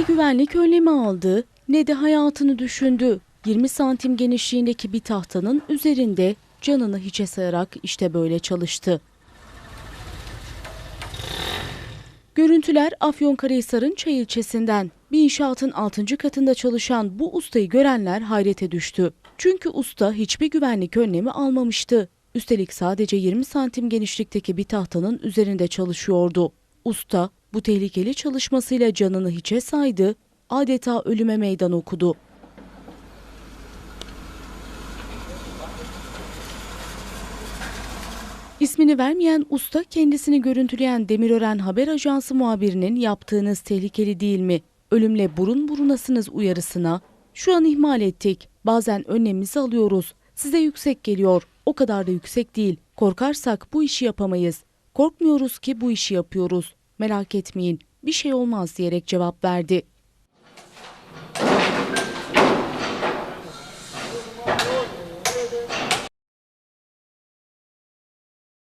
Ne güvenlik önlemi aldı ne de hayatını düşündü. 20 santim genişliğindeki bir tahtanın üzerinde canını hiçe sayarak işte böyle çalıştı. Görüntüler Afyonkarahisar'ın Çay ilçesinden. Bir inşaatın 6. katında çalışan bu ustayı görenler hayrete düştü. Çünkü usta hiçbir güvenlik önlemi almamıştı. Üstelik sadece 20 santim genişlikteki bir tahtanın üzerinde çalışıyordu. Usta bu tehlikeli çalışmasıyla canını hiçe saydı, adeta ölüme meydan okudu. İsmini vermeyen usta kendisini görüntüleyen Demirören Haber Ajansı muhabirinin yaptığınız tehlikeli değil mi? Ölümle burun burunasınız uyarısına şu an ihmal ettik. Bazen önlemimizi alıyoruz. Size yüksek geliyor. O kadar da yüksek değil. Korkarsak bu işi yapamayız. Korkmuyoruz ki bu işi yapıyoruz. Merak etmeyin. Bir şey olmaz diyerek cevap verdi.